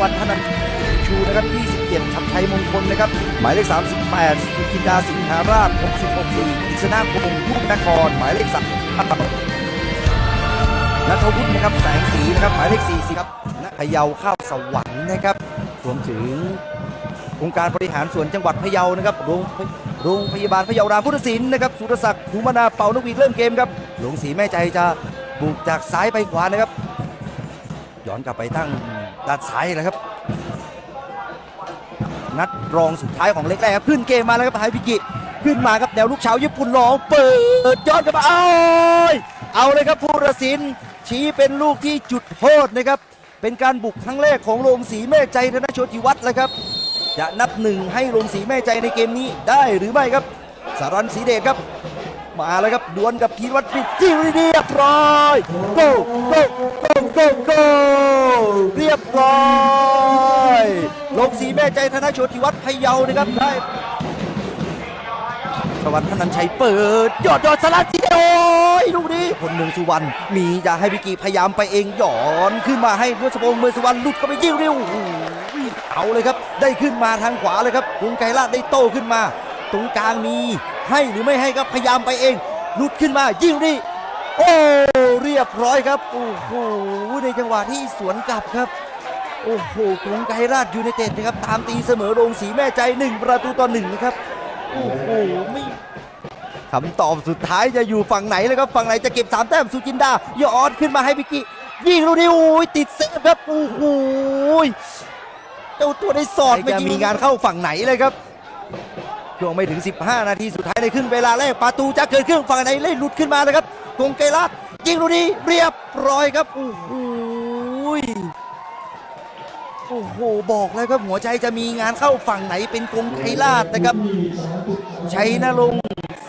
วันธนันชูนะครับ 27ชัดชัยมงคลนะครับ หมายเลข 38สุกินดาสิงหาราช 66ปีอิสนาพงศ์พุทธนคร หมายเลข3นัทวุฒินะครับแสงสีนะครับหมายเลข40ครับพะเยาข้าวสวรรค์นะครับรวมถึงองค์การบริหารส่วนจังหวัดพะเยานะครับโรงโรงพยาบาลพะเยาราพุทธศิลป์นะครับสุรศักดิ์ภูมนาเป่านกหวีดเริ่มเกมครับหลวงศรีแม่ใจจะบุกจากซ้ายไปขวานะครับย้อนกลับไปตั้ง ด้านซ้ายเลยครับ นัดรองสุดท้ายของเล็กแรกครับขึ้นเกมมาแล้วครับไฮพิกิขึ้นมาครับแนวลูกเฉาญี่ปุ่นหลองเปิดย้อนกลับมาเอาเอาเลยครับผู้ตัดสินชี้เป็นลูกที่จุดโทษนะครับ เป็นการบุกครั้งแรกของโรงสีแม่ใจธนโชติวัฒน์เลยครับจะนับหนึ่งให้โรงสีแม่ใจในเกมนี้ได้หรือไม่ครับ สารันสีเดชครับ มาแล้วครับดวลกับพีรวัตรปิดจิ้วเรียบร้อยโกโกโก โกโกเรียบร้อยลงสีแม่ใจธนโชติวัฒน์พะเยานะครับได้สวัสดิ์ธนันชัยเปิด ยอดยอดสลัดทีเดียโอ้ยลูกนี้คนเมืองสุวรรณมีจะให้พิกีพยายามไปเองหย่อนขึ้นมาให้ด้วยสปงเมืองสุวรรณหลุดเข้าไปยิ่งเร็วเอาเลยครับ ได้ขึ้นมาทางขวาเลยครับกรุงไกรลาดได้โตขึ้นมา ตรงกลางมีให้หรือไม่ให้ครับพยายามไปเองหลุดขึ้นมายิ่งดีโอ้ เรียบร้อยครับ โอ้โห ในจังหวะที่สวนกลับครับ โอ้โหกรุงไกรราชยูไนเต็ดนะครับ ตามตีเสมอโรงสีแม่ใจหนึ่งประตูต่อหนึ่งนะครับ โอ้โห ไม่คำตอบสุดท้ายจะอยู่ฝั่งไหนเลยครับ ฝั่งไหนจะเก็บสามแต้มสุจินดา ยอดขึ้นมาให้พิกิยิงลูกนี้โอ้ยติดเซฟครับ โอ้โหเจ้าตัวได้สอดไม่มีงานเข้าฝั่งไหนเลยครับช่วงไม่ถึง 15 นาทีสุดท้ายในครึ่งเวลาแรกประตูจะเกิดขึ้นฝั่งไหนเล่นหลุดขึ้นมาเลยครับ กงเกลัดยิงลูกนี้เรียบร้อยครับโอ้โหโอ้โหบอกแล้วครับหัวใจจะมีงานเข้าฝั่งไหนเป็นกงไกลาดนะครับชัยนรงค์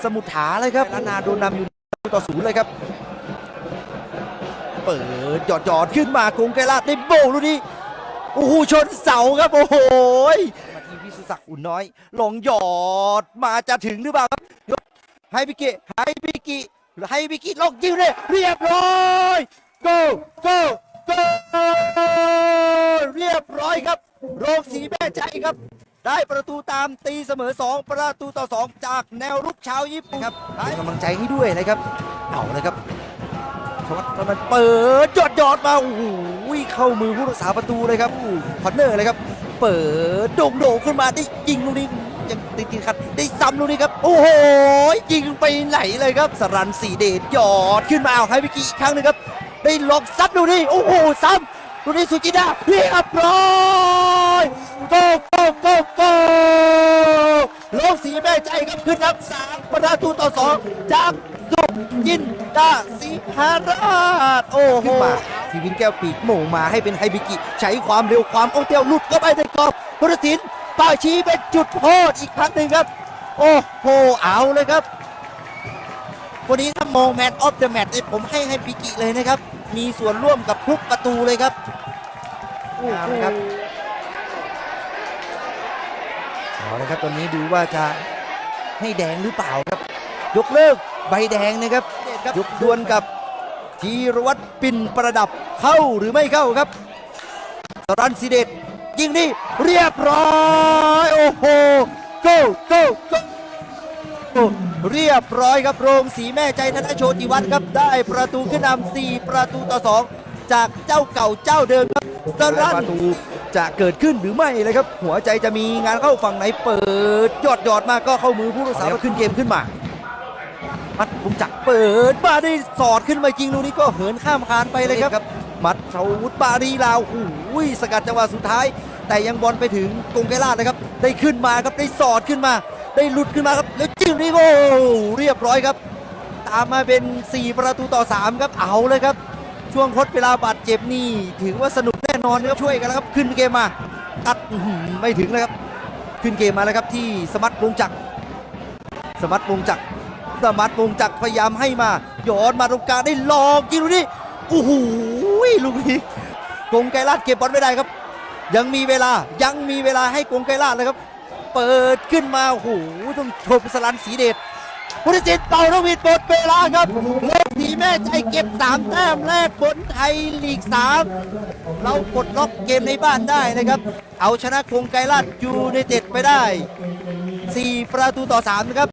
สมุทฐาเลยครับลานาโดนนำอยู่ต่อศูนย์เลยครับ เปิดหยอดหยอดๆขึ้นมากงไกรลาดได้โบลูกนี้โอ้โหชนเสาครับโอ้โหมาทีวิสุทธิ์ศักดิ์อุ่นน้อยลงหยอดมาจะถึงหรือเปล่าครับให้พิกิให้พิกิ ให้พิกิลงยิงเลยเรียบร้อยโกโกโกเรียบร้อยครับ โรงสีแม่ใจครับ ได้ประตูตามตีเสมอ 2 ประตูต่อ 2 จากแนวรุกชาวญี่ปุ่นครับให้กำลังใจให้ด้วยนะครับ เอาเลยครับชวัตตอนนั้นเปิดยอดยอดมาโอ้โหเข้ามือผู้รักษาประตูเลยครับคอนเนอร์เลยครับ เปิดโด่งโด่งขึ้นมาได้ยิงลูกนี้ ยังติดติดขัดได้ซ้ำลูกนี้ครับ โอ้โหยิงไปไหนเลยครับสรันสีเดชยอดขึ้นมาเอาให้ไปกี่อีกครั้งหนึงครับ ได้ล็อกซัดลูกนี้โอ้โหซ้ำลูกนี้สุจิดาเรียบร้อยโกโกโกโกโลกสีแม่ใจครับขึ้นนำสามประตูต่อสองจากสุจินดาสีหาราชโอ้โหทีวินแก้วปีกโหม่งมาให้เป็นไฮบิกิใช้ความเร็วความโอ้เตียวหลุดเข้าไปในกรอบพุทธศิล ป์ป้าชี้เป็นจุดโทษอีกครั้งหนึ่งครับ โอ้โหเอาเลยครับวันนี้ถ้ามองแมตช์ออฟเดอะแมตช์ผมให้ให้บิกิเลยนะครับ มีส่วนร่วมกับทุกประตูเลยครับโอ้โหครับเอาละครับตอนนี้ดูว่าจะให้แดงหรือเปล่าครับ ยกเลิกใบแดงนะครับยกดวลกับธีรวัตรปิ่นประดับเข้าหรือไม่เข้าครับสรันสีเดช ยิงนี่เรียบร้อยโอ้โห go go go โอ้เรียบร้อยครับโรงสีแม่ใจธนโชติวัฒน์ครับได้ประตูขึ้นนำ4ประตูต่อ2จากเจ้าเก่าเจ้าเดิมครับสรันประตูจะเกิดขึ้นหรือไม่เลยครับ หัวใจจะมีงานเข้าฝั่งไหนเปิดยอดยอดมาก็เข้ามือผู้รักษาขึ้นเกมขึ้นมามัดภูมิจักเปิดมาได้สอดขึ้นมาจริงลูกนี้ก็เหินข้ามคานไปเลยครับ มัดชาวุธบารีลาวหูยสกัดจังหวะสุดท้าย แต่ยังบอลไปถึงกงไกรลาดนะครับ ได้ขึ้นมาครับได้สอดขึ้นมา ได้หลุดขึ้นมาครับ แล้วจิ้มนี่โอ้เรียบร้อยครับ ตามมาเป็น 4 ประตูต่อ 3 ครับเอาเลยครับ ช่วงทดเวลาบาดเจ็บนี่ ถือว่าสนุกแน่นอนครับช่วยกันแล้วครับขึ้นเกมมาตัดไม่ถึงเลยครับ ขึ้นเกมมาแล้วครับที่สมัติวงจักรสมัติวงจักรสมัติวงจักรพยายามให้มาย้อนมาตรงกลางได้ลองกินลูนี้ โอ้โหลูกนี้กงไกรลาดเก็บบอลไม่ได้ครับ ยังมีเวลายังมีเวลาให้กงไกรลาดเลยครับ เปิดขึ้นมาโอ้โหต้องชมสลันสีเดชพุทธจิตเป่านวีดหมดเวลาครับเลิกสีแม่ใจเก็บ3แต้มแรกบนไทยลีก3เรากดล็อกเกมในบ้านได้นะครับ เอาชนะกงไกรราชยูไนเต็ดไปได้ 4 ประตูต่อ3นะครับ